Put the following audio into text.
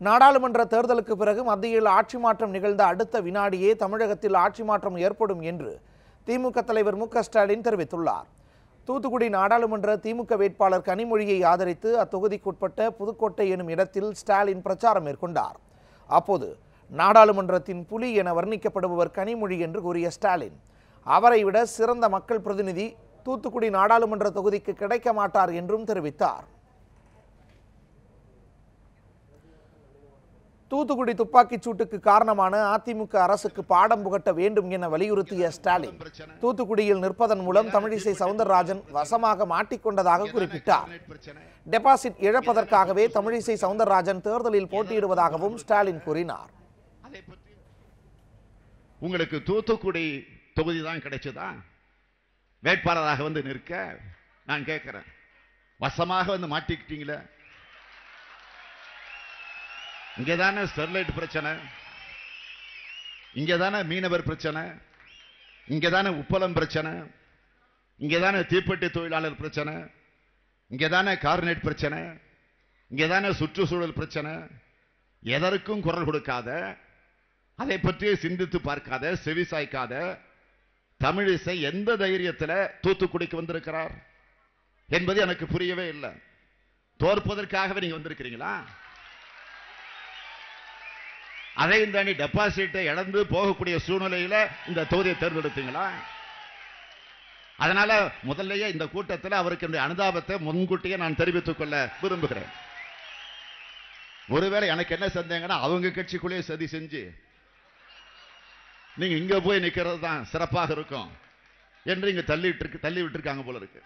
நாடாளுமன்ற தேர்தலுக்கு பிறகு மத்தியில் ஆட்சி மாற்றம் நிகழ்ந்த அடுத்த வினாடியே தமிழகத்தில் ஆட்சி மாற்றம் ஏற்படும் என்று திமுக தலைவர் மு ஸ்டாலின் தெரிவித்துள்ளார். தூத்துக்குடி நாடாளுமன்ற திமுக வேட்பாளர் கனிமொழியை ஆதரித்து அத்தொகுதிக்குட்பட்ட புதுக்கோட்டை எனும் இடத்தில் ஸ்டாலின் பிரச்சாரம் மேற்கொண்டார். அப்போது நாடாளுமன்றத்தின் புலி என வர்ணிக்கப்படுபவர் கனிமொழி என்று கூறிய ஸ்டாலின் அவரை விட சிறந்த மக்கள் பிரதிநிதி தூத்துக்குடி நாடாளுமன்ற தொகுதிக்கு கிடைக்க மாட்டார் என்றும் தெரிவித்தார். தூத்துக்குடி துப்பாக்கிச் சூட்டுக்கு காரணமான அதிமுக அரசுக்கு பாடம் புகட்ட வேண்டும் என வலியுறுத்திய ஸ்டாலின். தூத்துக்குடியில் நிற்பதன் மூலம் தமிழிசை சவுந்தரராஜன் வசமாக மாட்டிக்கொண்டதாக குறிப்பிட்டார். டெபாசிட் இழப்பதற்காகவே தமிழிசை சவுந்தரராஜன் தேர்தலில் போட்டியிடுவதாகவும் ஸ்டாலின் கூறினார். உங்களுக்கு தூத்துக்குடி தொகுதி தான் கிடைச்சதா? வேட்பாளராக வந்து நிற்க நான் கேட்கிறேன். வசமாக வந்து மாட்டிக்கிட்டீங்களே? இங்கதானே ஸ்டெர்லைட் பிரச்சனை? இங்கதானே மீனவர் பிரச்சனை? இங்கதானே உப்பளம் பிரச்சனை? இங்கதானே தீப்பெட்டி தொழிலாளர் பிரச்சனை? இங்கதானே கார்னேட் பிரச்சனை? இங்கதானே சுற்றுச்சூழல் பிரச்சனை? எதற்கும் குரல் கொடுக்காத அதை பற்றி சிந்தித்து பார்க்காத செவி சாய்க்காத தமிழிசை எந்த தைரியத்தில் தூத்துக்குடிக்கு வந்திருக்கிறார் என்பது எனக்கு புரியவே இல்லை. தோற்பதற்காகவே நீங்க வந்திருக்கிறீங்களா? அதையும் தாண்டி டெபாசிட்டை இழந்து போகக்கூடிய சூழ்நிலையில இந்த தொகுதியை தேர்ந்தெடுத்தீங்களா? அதனால முதல்லயே இந்த கூட்டத்தில் அவருக்கு என்னுடைய அனுதாபத்தை முன்கூட்டியே நான் தெரிவித்துக் கொள்ள விரும்புகிறேன். ஒருவேளை எனக்கு என்ன சந்தேகம்னா அவங்க கட்சிக்குள்ளேயே சதி செஞ்சு நீங்க இங்க போய் நிக்கிறது தான் சிறப்பாக இருக்கும் என்று இங்க தள்ளி தள்ளி விட்டுருக்காங்க போல இருக்கு.